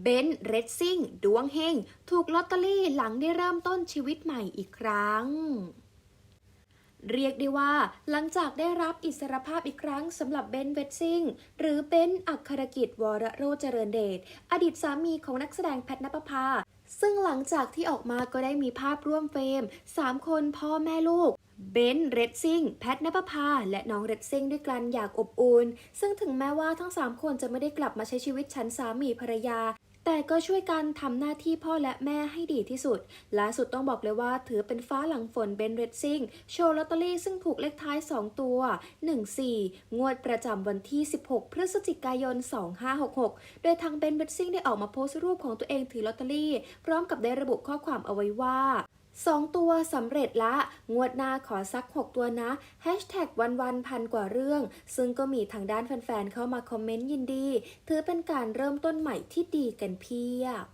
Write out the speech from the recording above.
เบนซ์เรดซิ่งดวงเฮง ถูกลอตเตอรี่หลังได้เริ่มต้นชีวิตใหม่อีกครั้ง เรียกได้ว่า หลังจากได้รับอิสรภาพอีกครั้งสำหรับเบนเวดซิงหรือเบนอัครกิจวรโรจเจริญเดชอดีตสามีของนักแสดงแพทนปภาซึ่งหลังจากที่ออกมาก็ได้มีภาพร่วมเฟรม 3 คนพ่อแม่ลูก เบนเรดซิงแพทนปภาและน้องเรดซิงด้วยกันอย่างอบอุ่น ซึ่งถึงแม้ว่าทั้ง 3 คนจะไม่ได้กลับมาใช้ชีวิตฉันสามีภรรยา แต่ก็ช่วยกันทำหน้าที่พ่อและแม่ให้ดีที่สุด ล่าสุดต้องบอกเลยว่าถือเป็นฟ้าหลังฝนเบนเรดซิงโชว์ลอตเตอรี่ซึ่งถูกเลขท้าย 2 ตัว 14 งวดประจำวันที่ 16 พฤศจิกายน 2566 โดยทางเบนเรดซิงได้ออกมาโพสต์รูปของตัวเองถือลอตเตอรี่ พร้อมกับได้ระบุข้อความเอาไว้ว่า สองตัวสำเร็จละ งวดหน้าขอสัก 6 ตัวนะ Hashtag วันวันพันกว่าเรื่อง ซึ่งก็มีทางด้านแฟนๆ เข้ามาคอมเมนต์ยินดี ถือเป็นการเริ่มต้นใหม่ที่ดีกันเพียบ